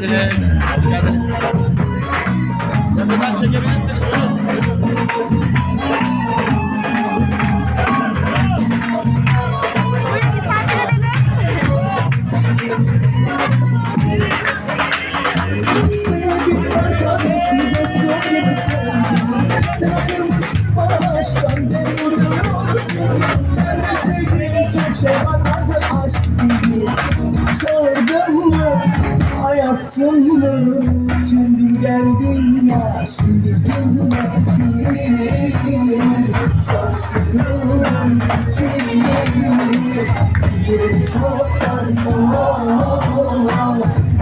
geldiniz. Hoş geldiniz. Yakından çekebilirsiniz. Sordum hayattın mı Kendin geldin ya şimdi dinle Çok sıkıldım Bir çok darma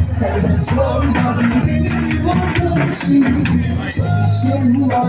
Sen çok darma Beni buldun şimdi Çok işim var